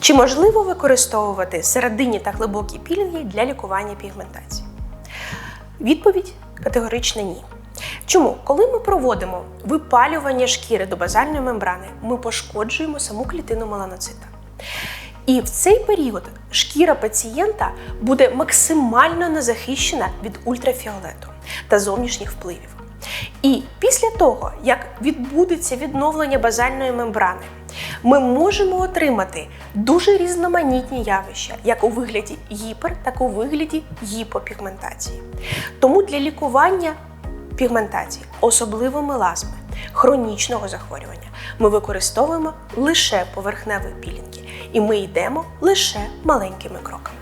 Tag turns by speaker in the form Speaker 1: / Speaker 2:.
Speaker 1: Чи можливо використовувати серединні та глибокі пілінги для лікування пігментації? Відповідь категорична ні. Чому? Коли ми проводимо випалювання шкіри до базальної мембрани, ми пошкоджуємо саму клітину меланоцита. І в цей період шкіра пацієнта буде максимально незахищена від ультрафіолету та зовнішніх впливів. І після того, як відбудеться відновлення базальної мембрани, ми можемо отримати дуже різноманітні явища, як у вигляді гіпер, так і у вигляді гіпопігментації. Тому для лікування пігментації, особливо мелазми, хронічного захворювання, ми використовуємо лише поверхневі пілінги, і ми йдемо лише маленькими кроками.